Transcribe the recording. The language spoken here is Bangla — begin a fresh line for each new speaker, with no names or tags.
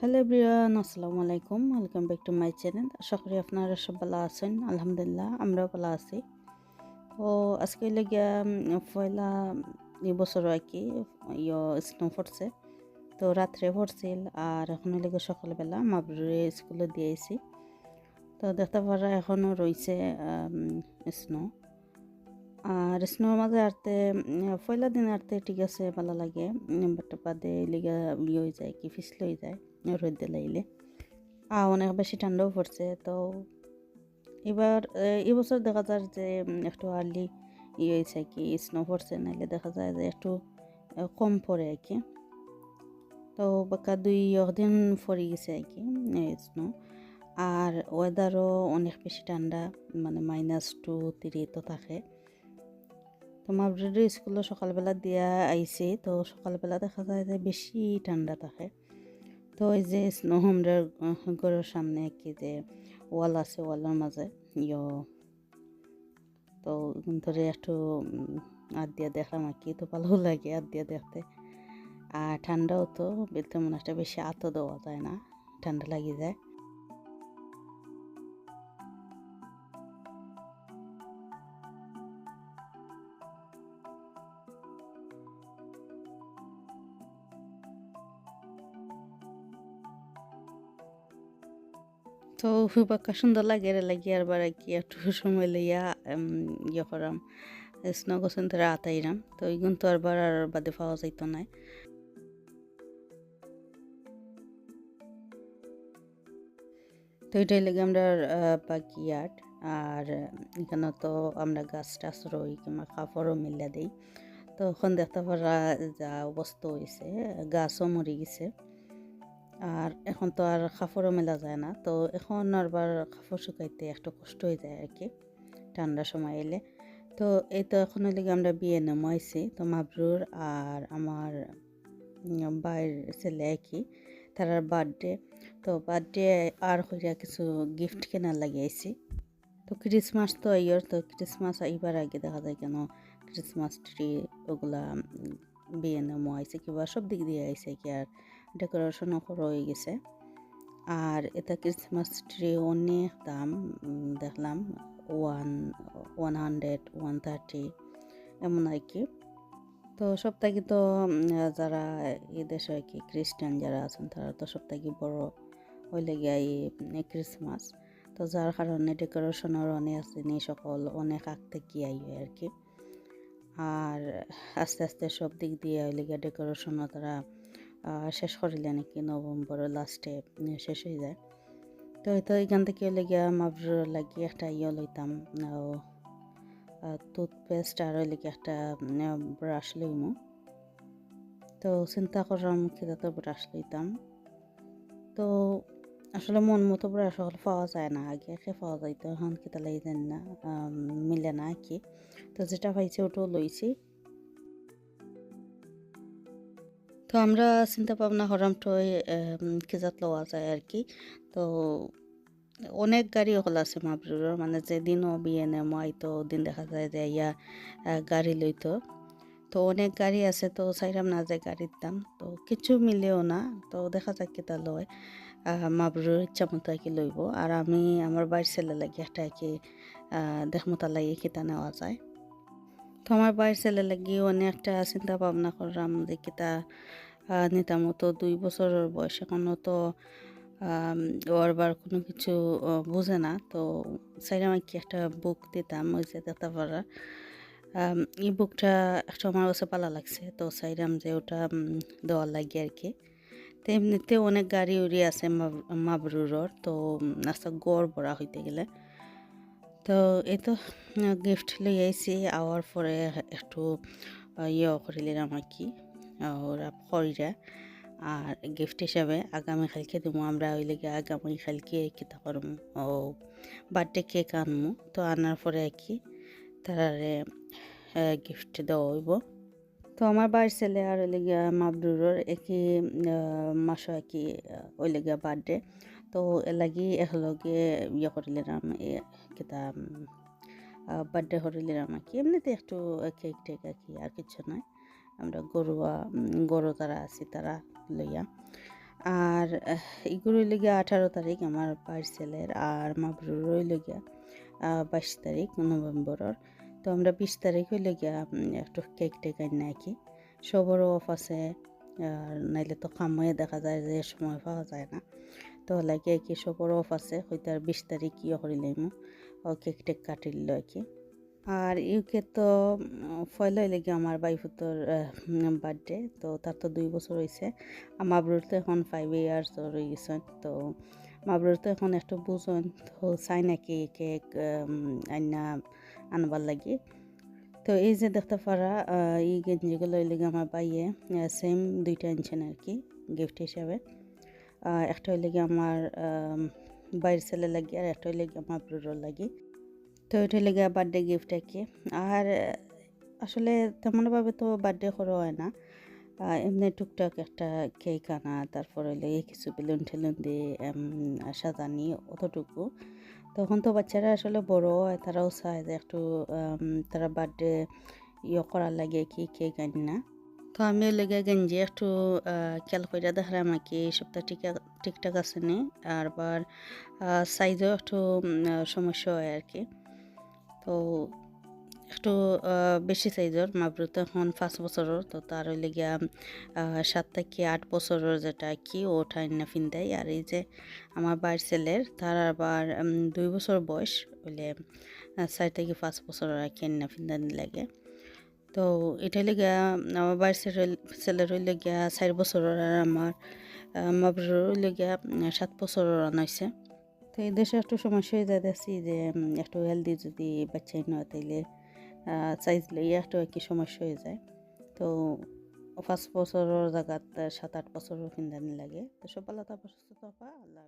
হ্যালো এভরিওয়ান আসসালামু আলাইকুম welcome back to my channel আশা করি আপনারা সব ভালো আছেন আলহামদুলিল্লাহ আমরাও ভালো আছি তো আজকে লেগে পয়লা এই বছর আর কি ইয় স্নো পড়ছে তো রাত্রে পড়ছিল আর এখন লেগে সকালবেলা মাবরুরে স্কুলে দিয়েছি তো দেখতে পারা এখনও রয়েছে স্নো আর স্নোর মাঝে আরতে পয়লা দিন আরতে ঠিক আছে, ভালো লাগে। বাট বাদে লিগা ইয়ে হয়ে যায় কি, ফিসলে হয়ে যায়, রোদে লাইলে আর অনেক বেশি ঠান্ডাও পড়ছে, তো এবার এবছর দেখা যায় যে একটু আর্লি ইয়ে হয়েছে কি স্নো পড়ছে, নাইলে দেখা যায় যে একটু কম পড়ে আর কি। তো বাকা দুই দিন পড়ে গেছে আর কি স্নো আর ওয়েদারও অনেক বেশি ঠান্ডা মানে মাইনাস টু থ্রি তো থাকে। তো মাবরির স্কুলে সকালবেলা দিয়া আইছে, তো সকালবেলা দেখা যায় যে বেশি ঠান্ডা থাকে। তো ওই যে স্নো হোমডার ঘরের সামনে কি যে ওয়াল আছে ওয়ালের মাঝে, ইয়। তো ধরে একটু আদ দিয়া দেখলাম আর কি, তো ভালো লাগে আদ দিয়া দেখতে। আর ঠান্ডাও তো তেমন একটা বেশি আতো দেওয়া যায় না, ঠান্ডা লাগি যায়। তো হুবাক্কা সুন্দর লাগে রে লাগি আর বার কি একটু সময় লইয়া ইয়ে করাম স্নো তারা আতাইরাম। তো এইগুন তো আর বার আর বাদে পাওয়া যাইতো নাই। তো এটাই লাগে আমরা বাগিয়ার্ড আর এখানে তো আমরা গাছ টাছ রই কিংবা কাপড়ও মিল্লা দিই। তো এখন দেখতে পারা যা অবস্থা হয়েছে গাছও মরে গেছে। আর এখন তো আর কাপড়ও মেলা যায় না। তো এখন আরবার কাপড় শুকাইতে একটু কষ্ট হয়ে যায় আর কি ঠান্ডার সময় এলে। তো এই তো এখন লেগে আমরা বিয়ে নামাইছি তো মাবরুর আর আমার বাইর ছেলে একই, তার বার্থডে তো বার্থডে আর হইয়া কিছু গিফট কেনার লাগিয়েছি তো ক্রিসমাস তো আইয়র, তো ক্রিসমাস আইবার আগে দেখা যায় কেন ক্রিসমাস ট্রি ওগুলা বিয়ে নামো আইছে কিংবা সব দিক দিয়ে আইছে কি আর। ডেকোরেশনও হয়ে গেছে। আর এটা ক্রিসমাস ট্রি অনেক দাম দেখলাম one one hundred one thirty এমন আর কি। তো সপ্তাহে তো যারা এই দেশে আর কি খ্রিস্টান যারা আছেন, তারা তো সপ্তাহে বড় ওই লেগে এই ক্রিসমাস তো যার কারণে ডেকোরেশনের অনেক নি সকল অনেক আগ থেকে আই আর কি। আর আস্তে আস্তে সব দিক দিয়ে ওই লেগে ডেকোরেশনও তারা শেষ করিলে নাকি? নভেম্বর লাস্টে শেষ হয়ে যায়। তো হয়তো এখান থেকে লেগে মাবর লাগিয়ে একটা ইয়ে লইতাম টুথপেস্ট আর লেগে একটা ব্রাশ লইমু। তো চিন্তা করলাম তো ব্রাশ লইতাম। তো আসলে মন মতো ব্রাশ হল পাওয়া যায় না, আগে একে পাওয়া যাইতো, এখন খেতে জানি না মিলে না কি। তো যেটা পাইছে ওটাও লইছি। তো আমরা চিন্তা ভাবনা তো কেজাত লওয়া যায় আর কি। তো অনেক গাড়ি হল আছে মাবরুরের মানে যেদিনও বিয়ে নেমাই তো দিন দেখা যায় যে ইয়া গাড়ি লইতো। তো অনেক গাড়ি আছে, তো চাইরাম না যায় গাড়ির দাম। তো কিছু মিলেও না, তো দেখা যাক কেটা লয়। মাবরুর ইচ্ছা মতো আর কি লইব। আর আমি, আমার বাড়ির ছেলে লাগে একটা আর কি দেখমতা লাগে কেটা নেওয়া যায়। তো আমার বাড়ির ছেলে লাগি অনেকটা চিন্তা ভাবনা করলাম যে কিতা নিতাম। তো দুই বছরের বয়স এখনও তো ওর বার কোনো কিছু বোঝে না। তো চাইলাম কি একটা বুক দিতাম ওই যে দেখতে পারা এই বুকটা একটা আমার কাছে পালা লাগছে। তো চাইলাম যে ওটা দেওয়ার লাগে আর কি। তো এমনিতে অনেক গাড়ি উড়ি আছে মাবরুরর তো রাস্তা গড় ভরা হইতে গেলে। তো এই তো গিফট লই আইছি আওয়ার পরে একটু ইয়ে করিলাম আর কি, ওরা খরিরা আর গিফট হিসাবে আগামী কালকে দেবো, আমরা ওই লেগে আগামী কালকে কিতা করব ও বার্থডে কেক আনব তো আনার পরে আর কি, তারারে গিফট দেওয়া হইব। তো আমার বাড়ির ছেলে আর ওই লেগে মাবরুরের একই মাস আর কি ওই লেগে বার্থডে তো লাগি একলগে ইয়ে করিলাম কিতা বার্থডে করিলাম কি। এমনিতে একটু কেক টেক আর কি, আর কিছু নয় আমরা গরুয়া গরু তারা আছি, তারা লইয়া। আর এগুলো লেগে আঠারো তারিখ আমার পার্সেলের আর মাবরুর রইল গিয়া বাইশ তারিখ নভেম্বরের। তো আমরা বিশ তারিখ হইলে গিয়া একটু কেক টেক আনি নাকি সবরও অফ আছে, আর নাইলে তো কাময়ে দেখা যায় যে সময় পাওয়া যায় না। তো লাগে কি সবরও অফ আছে, হয়তো আর বিশ তারিখ ইয়ে করিলাম ও কেক টেক কাটিল কি। আর ইউকে তো ফয়লা লেগে আমার বাইফুতর বার্থডে তো তার তো দুই বছর হয়েছে মাবরুর তো এখন ফাইভ ইয়ার্স রয়ে গেছেন তো মাবরুর তো এখন একটু বুঝন, তো চাই নাকি কেক আইনা আনবার লাগে। তো এই যে দেখতে পারা এই গেঞ্জিগুলো লেগে আমার বাইয়ে সেম দুইটা আনছেন আর কি গিফট হিসাবে। একটা হইলে গিয়ে আমার বাইর ছেলে লাগে আর একটা হইলে গিয়ে আমার ব্রুরোর লাগে। তো এটা গিয়ে বার্থডে গিফট কি। আর আসলে তেমনভাবে তো বার্থডে করা হয় না। এমনি টুকটাক একটা কেক আনা, তারপরে লেগে কিছু বেলুন ঠেলুন দিয়ে সাজানি অতটুকু। তখন তো বাচ্চারা আসলে বড় হয়, তারাও চায় যে একটু তারা বার্থডে ইয়ে করার লাগে কি কেক আনি না। তো আমি লেগে গেঞ্জি একটু খেয়াল করে দেখলাম আর কি সপ্তাহ ঠিক ঠিকঠাক আছে নি? আর বার সাইজও একটু সমস্যা হয় আর কি। তো একটু বেশি সাইজের মাবরু তো এখন পাঁচ বছরের, তো তার গিয়া সাত থেকে আট বছরের যেটা কি, ওটা না ফিন্দাই। আর এই যে আমার বাইর ছেলের, তার আবার দুই বছর বয়স হইলে চার থেকে পাঁচ বছর আর কি না ফিন্দানি লাগে। তো এটা গিয়া আমার বাইর ছেলের হইলে গিয়া চার বছরের আর আমার মাবরুর হইলে গিয়া সাত বছরের আনাইছে তো এই দেশে একটু সমস্যা হয়ে যাইতেছি যে একটু হেলদি যদি বাচ্চাই নয় তাইলে সাইজ লইয়া একটু একই সমস্যা হয়ে যায়। তো পাঁচ বছরের জায়গাত সাত আট বছরের ফিন্দানি লাগে। তো সব আল্লাহ সুস্থ আল্লাহ